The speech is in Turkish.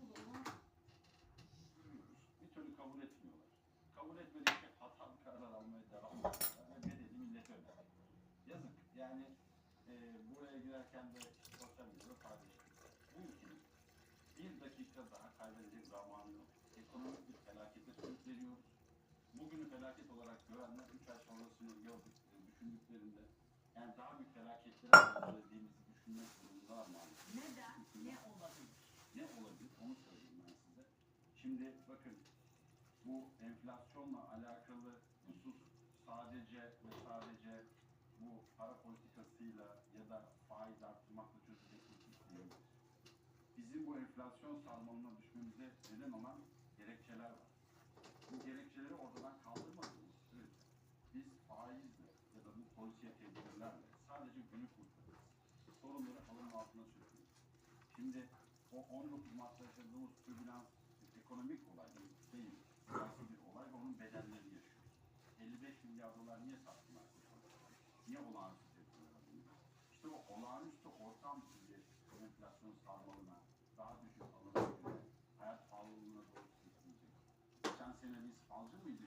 Görüyoruz. Bir türlü kabul etmiyorlar. Kabul etmedikçe hatalı karar almaya devam ediyorlar. Ve bedeli millete öder. Yazık. Yani e, buraya girerken de sosyal medyada paylaştık. Bu ülkenin bir dakika daha kaybedecek zamanı yok. Ekonomik bir felakete sürükleniyoruz. Bugünü felaket olarak görenler 3 ay sonrasını gördük, düşündüklerinde yani daha büyük felaketlere Bakın bu enflasyonla alakalı husus sadece ve sadece bu para politikasıyla ya da faiz arttırmakla çözülecek husus değil. Bizim bu enflasyon sarmalına düşmemize neden olan gerekçeler var. Bu gerekçeleri ortadan kaldırmadığımız sürece biz faizle ya da bu polisiye tedbirlerle sadece günü kurtarırız. Sorunları halının altına sürükleriz. Şimdi o 19 Mart'ta yaşadığımız türbülans ekonomik olay değil, değil. Siyasi bir olay ve onun bedellerini yaşıyoruz. 55 milyar dolar niye sattılar? Niye olağanüstü alındı? İşte o olağanüstü ortam bizi enflasyon sarmalına, daha düşük alım gücüne, hayat pahalılığına doğru sürükleyecek. Geçen sene biz falcı mıydık?